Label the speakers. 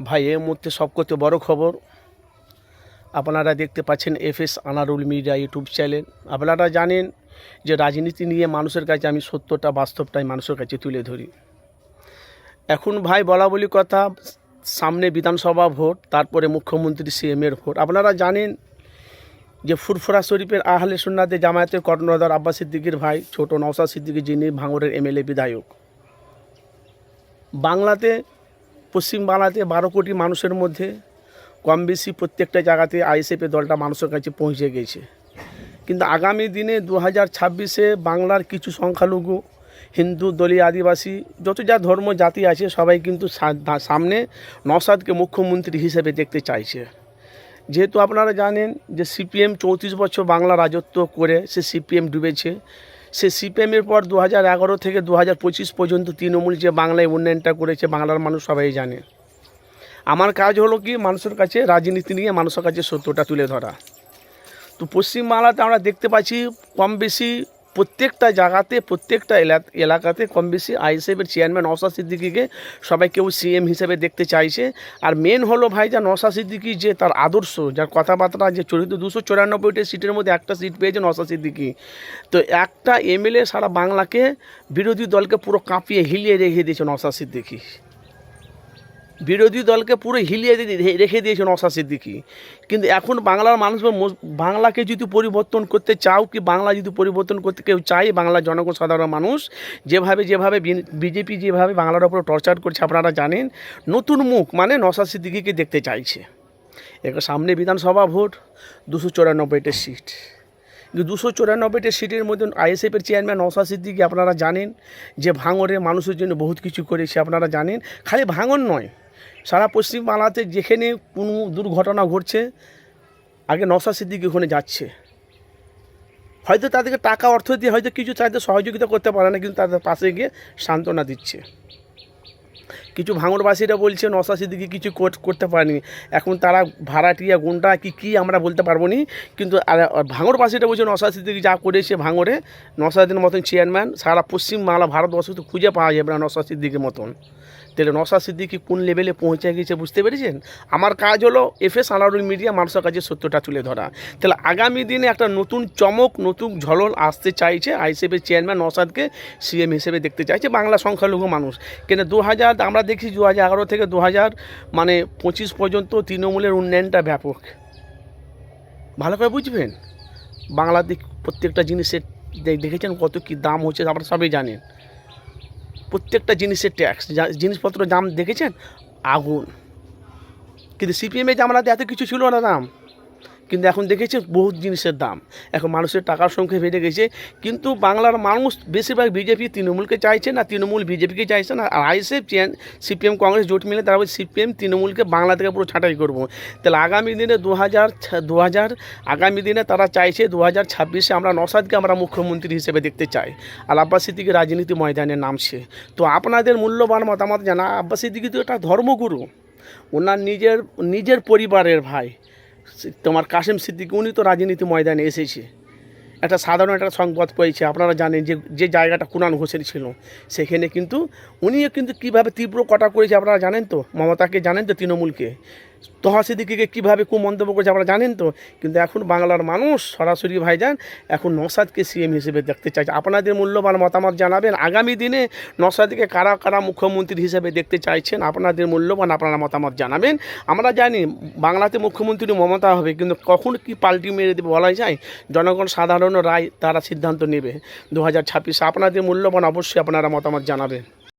Speaker 1: ভাই এর মধ্যে সবকথে বড় খবর আপনারা দেখতে পাচ্ছেন F S Anarul media YouTube channel. আপনারা জানেন যে রাজনীতি নিয়ে মানুষের কাছে আমি সত্যটা, বাস্তবটাই মানুষের কাছে তুলে ধরি। এখন ভাই, বলা বলি কথা, সামনে বিধানসভা ভোট, তারপরে মুখ্যমন্ত্রী সিএমের ভোট। আপনারা জানেন যে ফুরফুরা শরীফের আহলে সুন্নাতে জামায়াতের কর্ণধার আব্বাস সিদ্দিকির ভাই, ছোট নওশাদ সিদ্দিকি যিনি ভাঙড়ের এমএলএ বিধায়ক। বাংলাতে পশ্চিম বাংলাতে বারো কোটি মানুষের মধ্যে কম বেশি প্রত্যেকটা জায়গাতে আইএসএফের দলটা মানুষের কাছে পৌঁছে গেছে। কিন্তু আগামী দিনে দু হাজার ছাব্বিশে বাংলার কিছু সংখ্যালঘু, হিন্দু, দলীয়, আদিবাসী, যত যা ধর্ম, জাতি আছে, সবাই কিন্তু সামনে নসাদকে মুখ্যমন্ত্রী হিসেবে দেখতে চাইছে। যেহেতু আপনারা জানেন যে সিপিএম চৌত্রিশ বছর বাংলা রাজত্ব করে সে সিপিএম ডুবেছে সে সিপিএমের পর দু হাজার এগারো থেকে দু হাজার পঁচিশ পর্যন্ত তৃণমূল যে বাংলায় উন্নয়নটা করেছে, বাংলার মানুষ সবাই জানে। আমার কাজ হলো কি, মানুষের কাছে রাজনীতি নিয়ে মানুষের কাছে সত্যটা তুলে ধরা। তো পশ্চিমবাংলাতে আমরা দেখতে পাচ্ছি, কম বেশি প্রত্যেকটা জায়গাতে, প্রত্যেকটা এলা- এলাকাতে কম বেশি আইএসএফের চেয়ারম্যান নওশাদ সিদ্দিকিকে সবাই কেউ সিএম হিসেবে দেখতে চাইছে। আর মেন হলো ভাই যা নওশাদ সিদ্দিকি যে তার আদর্শ, যার কথাবার্তা যে চরিত্র, দুশো চুরানব্বইটা সিটের মধ্যে একটা সিট পেয়েছে নওশাদ সিদ্দিকি। তো একটা এমএলএ সারা বাংলাকে বিরোধী দলকে পুরো কাঁপিয়ে হিলিয়ে রেখে দিয়েছে নওশাদ সিদ্দিকি। বিরোধী দলকে পুরো হিলিয়ে দিয়ে- রেখে দিয়েছেন নওশাদ সিদ্দিকি। কিন্তু এখন বাংলার মানুষ বাংলাকে যদি পরিবর্তন করতে চাও কি বাংলা যদি পরিবর্তন করতে কেউ চায়, বাংলার জনগণ সাধারণ মানুষ, যেভাবে যেভাবে বিজেপি যেভাবে বাংলার ওপর টর্চার করছে আপনারা জানেন, নতুন মুখ মানে নওশাদ সিদ্দিকিকে দেখতে চাইছে। এবার সামনে বিধানসভা ভোট, দুশো চুরানব্বইটা সিট। কিন্তু দুশো চুরানব্বইটা সিটের মধ্যে আইএসএফের চেয়ারম্যান নওশাদ সিদ্দিকি, আপনারা জানেন যে ভাঙড়ে মানুষের জন্য বহুত কিছু করেছে, আপনারা জানেন। খালি ভাঙন নয় সারা পশ্চিমবাংলাতে যেখানে কোনো দুর্ঘটনা ঘটছে, আগে নওশাদ সিদ্দিকি ওখানে যাচ্ছে। হয়তো তাদেরকে টাকা, অর্থ দিয়ে হয়তো কিছু তাদের সহযোগিতা করতে পারে না, কিন্তু তাদের পাশে গিয়ে সান্ত্বনা দিচ্ছে। কিছু ভাঙড়বাসীরা বলছে নশা সিদ্দিকি কিছু কর- করতে পারেনি। এখন তারা ভাড়াটিয়া গুন্ডা কি কি আমরা বলতে পারব না? কিন্তু ভাঙরবাসীরা বলছে নশা সিদ্দিকি যা করেছে ভাঙড়ে নশাদের মতন চেয়ারম্যান সারা পশ্চিমবাংলা ভারতবর্ষ তো খুঁজে পাওয়া যাবে না নশা সিদ্দিকির মতন। তাহলে নশা সিদ্দিকি কোন লেভেলে পৌঁছে গেছে বুঝতে পেরেছেন? আমার কাজ হলো এফএস আনারুল মিডিয়া মানুষের কাছে সত্যটা তুলে ধরা। তাহলে আগামী দিনে একটা নতুন চমক, নতুন ঝলন আসতে চাইছে আইসিএফের চেয়ারম্যান নসাদকে সিএম হিসেবে দেখতে চাইছে বাংলা সংখ্যালঘু মানুষ। কিন্তু দু হাজার আমরা দেখি দু হাজার এগারো থেকে দু হাজার মানে পঁচিশ পর্যন্ত তৃণমূলের উন্নয়নটা ব্যাপক। ভালো করে বুঝবেন? বাংলাতে প্রত্যেকটা জিনিসের দেখেছেন কত কী দাম হচ্ছে, আপনারা সবাই জানেন। প্রত্যেকটা জিনিসের ট্যাক্স জিনিসপত্র দাম দেখেছেন? আগুন। কিন্তু সিপিএমে জামানাতে এত কিছু ছিল না দাম। কিন্তু এখন দেখেছি বহুত জিনিসের দাম। এখন মানুষের টাকার সংখ্যা বেড়ে গেছে। কিন্তু বাংলার মানুষ বেশিরভাগ বিজেপি তৃণমূলকে চাইছে না, তৃণমূল বিজেপিকে চাইছে না। আর আইএসএফ সিপিএম, কংগ্রেস জোট মিলে তারা বলছে সিপিএম তৃণমূলকে বাংলা থেকে পুরো ছাঁটাই করব। তাহলে আগামী দিনে দু হাজার দু হাজার, আগামী দিনে তারা চাইছে দু হাজার ছাব্বিশে আমরা নসাদকে আমরা মুখ্যমন্ত্রী হিসেবে দেখতে চাই। আর আব্বাস সিদ্দিকি রাজনীতি ময়দানে নামছে। তো আপনাদের মূল্যবান মতামত জানা। আব্বাস সিদ্দিকি তো একটা ধর্মগুরু। ওনার নিজের নিজের পরিবারের ভাই। তোমার কাশেম সিদ্দিক, উনি তো রাজনীতি ময়দানে এসেছে। একটা সাধারণ একটা সংবাদ পেয়েছে, আপনারা জানেন যে যে জায়গাটা কুনান হোসেন ছিল, সেখানে কিন্তু উনিও কিন্তু কীভাবে তীব্র কটা করেছে, আপনারা জানেন তো? মমতাকে জানেন তো তৃণমূলকে? তহা সিদ্দিকিকে কীভাবে কুমন্তব্য করেছে আপনারা জানেন তো? কিন্তু এখন বাংলার মানুষ, সরাসরি ভাইজান, এখন নসাদকে সিএম হিসেবে দেখতে চাইছে। আপনাদের মূল্যবান মতামত জানাবেন। আগামী দিনে নসাদকে কারা কারা মুখ্যমন্ত্রী হিসেবে দেখতে চাইছেন, আপনাদের মূল্যবান আপনারা মতামত জানাবেন। আমরা জানি বাংলাতে মুখ্যমন্ত্রী মমতা হবে, কিন্তু কখন কি পাল্টি মেরে দেবে বলা যায়? জনগণ সাধারণ রায় তারা সিদ্ধান্ত নেবে। দু হাজার ছাব্বিশে আপনাদের মূল্যবান অবশ্যই আপনারা মতামত জানাবেন।